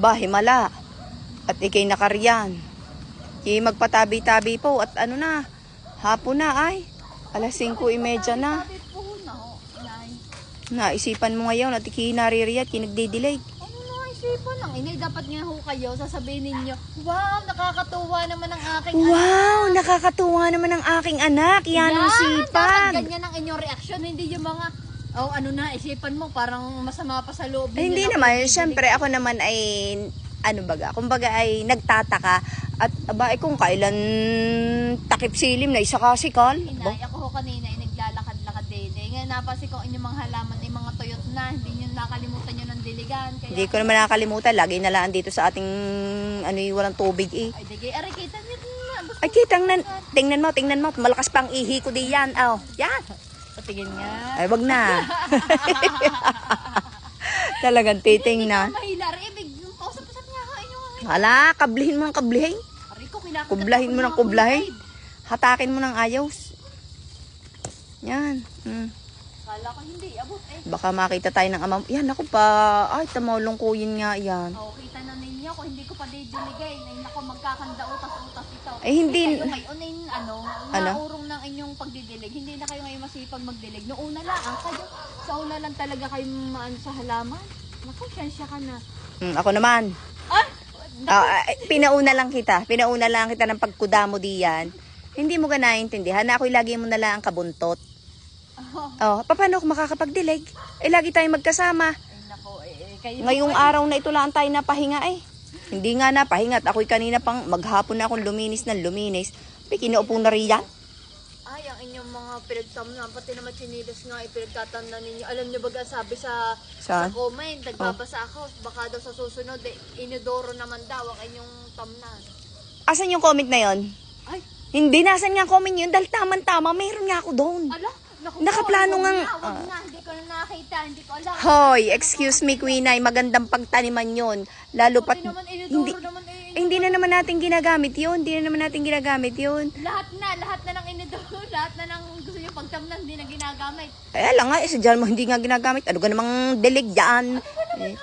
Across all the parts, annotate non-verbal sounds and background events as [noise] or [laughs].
bahimala. At ikay nakariyan. Kaya magpatabi-tabi po at ano na, hapon na ay. Alas 5.30 na. Naisipan mo ngayon at ikay naririyat, kinagdidilig. Ano na isipan ng inay? Dapat nga ho kayo, sasabihin ninyo, wow, nakakatuwa naman ang aking Wow, nakakatuwa naman ang aking anak. Yan ang Dapat sipag. ganyan ang inyong reaksyon, hindi yung mga, oh ano na, isipan mo, parang masama pa sa loob. Eh, hindi naman. kung Siyempre, ako naman ay, ano baga, kumbaga ay nagtataka. At aba, eh, kung kailan takip silim na isa kasikal. Inay, ako ho kanina ay naglalakad-lakad din. Eh, ngayon napansin ko inyong mga halaman ay mga tuyot na. Hindi nyo nakalimutan nyo ng diligan. Kaya, Hindi ko naman nakakalimutan. Lagi nalaan dito sa ating, ano yung walang tubig eh. Ay, digay, aray, kita. Gusto Ay, kitang nan, tingnan mo, tingnan mo. Malakas pang ihi ko di yan. Oh, yan. Patingin nga. Ay, wag na. [laughs] Talagang titingnan. Mahilar, ibig, yung pausap-usap nga ka inyong Hala, kablihin mo ng kablihin. Ko, kinakita Kublahin mo ng kublahin. Hatakin mo ng ayos. Yan. Mm. Kala ko hindi, abot eh. Baka makita tayo ng ama. Yan, ako pa. Ay, tamulong ko yun nga yan. Oh, kita na ninyo kung hindi ko pa didiligay. Ay, nako, magkakanda utas-utas ito. Eh, hindi- Kayo ngayon, ay, ano, Ano? naurong ng pagdidilig. Hindi na kayo ngayon masipag magdilig. Noong una lang, ang kayo, sa una lang talaga kayo maano sa halaman. Naku, syansya ka na. Mm, ako naman. Ah! Ay, pinauna lang kita. Pinauna lang kita ng pagkuda mo diyan. Hindi mo ka naiintindihan na ako'y lagi mo na lang ang kabuntot. Oh, Oh, paano ako makakapagdilig? Eh, lagi tayong magkasama. ay, eh, eh, kayo Ngayong araw na ito lang tayo napahinga eh. Hindi nga napahinga at ako'y kanina pang maghapon na akong luminis ng luminis. May kinaupo na riyan. Ang mga pinagtamnan, pati naman chinilos nga, ipinagtatanda ninyo. Alam niyo ba sabi sa, sa Saan? comment, nagbabasa ako, baka daw sa susunod, eh, inidoro naman daw ang inyong tamnan. Asan yung comment na yon? Ay, Hindi, nasan nga ang comment yun? Dahil tama-tama, mayroon nga ako doon. ala, naku Nakaplano po, nga- wag na, wag na, hindi ko na nakita, hindi ko alam. Hoy, excuse me, Queen Ay, magandang pagtaniman yon. Lalo pat... Pati naman inidoro Hindi, naman, eh, eh, hindi na naman natin ginagamit yun. Hindi na naman natin ginagamit yun. lahat na, lahat na ng inidoro, [laughs] lahat na ng gusto niyo pagtamnan, hindi na ginagamit. Eh, alam nga, isa dyan mo hindi nga ginagamit. Ano ka namang dilig dyan? Eh,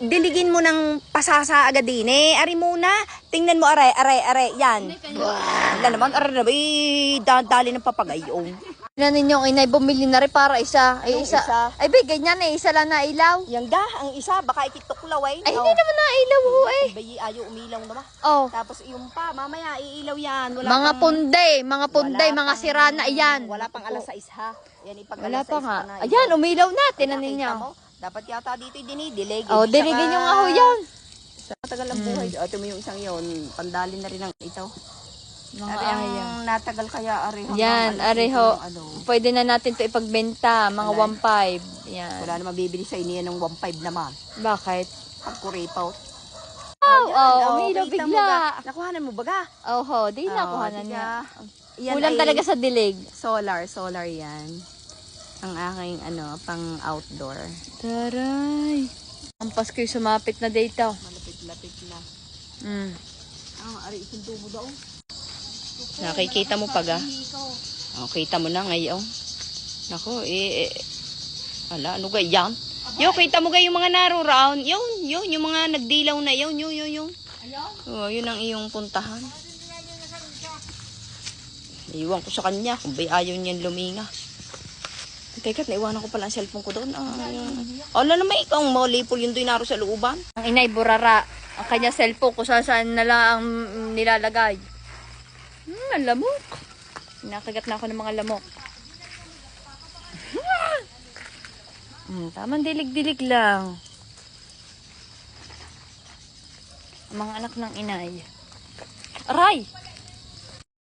diligin mo ng pasasa agad din eh. Ari muna. Tingnan mo, aray, aray, aray. Yan. Wala naman, aray na ba? Eh, dali ng papagayon. [laughs] Tingnan ninyo, inay, bumili na rin para isa. Ay, Anong isa? Ay, bigay niya na, isa lang na ilaw. Yang da, ang isa, baka ikituklaw eh. Ay, hindi naman na ilaw ho eh. Bayi, ayaw umilaw naman. Oh, Tapos yung pa, mamaya iilaw yan. Wala mga pang- punday, mga punday, wala mga pang- sira na iyan. Wala pang alas 6 ha. Yan ipag Wala alas pa 6 nga. na. Ayan, umilaw na, tinan ninyo. mo? Dapat yata dito dinidilig. Oh, saka- nyo nga ho yan. Sa matagal ang buhay. Ito mo yung isang yon. Pandali na rin ang ito. Mga Ari ang natagal kaya ari hanggang Yan, alas areho. ng Ano. Pwede na natin to ipagbenta, mga Wala. 1.5. Yan. Wala naman bibili sa inyo ng 1.5 naman. Bakit? Pag kuripaw. Oh, oh, Oh, umilaw bigla. Nakuhanan mo baga? Oh, ho, di na Oh, kuhanan niya. Yan Kulang ay talaga sa dilig. Solar, solar yan. Ang aking ano, pang outdoor. Taray. Ang Pasko'y sumapit na dito. Malapit-lapit na. Mm. Ang ari isundo mo daw. Nakikita mo pag ah. Oh, kita mo na ngayon. Nako, eh, eh. Ala, ano ga yan? Yo, kita mo ga yung mga naroon. Yun, yun, yung mga nagdilaw na yun, yun, yun, yun. Oh, yun ang iyong puntahan. Iwan ko sa kanya kung ba ayaw niyan luminga. Teka, naiwanan ko pala ang cellphone ko doon. Ah. Ala naman ikaw ang molipol yun doon naro sa looban. Ang inay burara. Ang kanya cellphone kung saan saan na lang nilalagay. Hmm, lamok. Nakagat na ako ng mga lamok. Hmm, tamang dilig-dilig lang. Ang mga anak ng inay. Aray!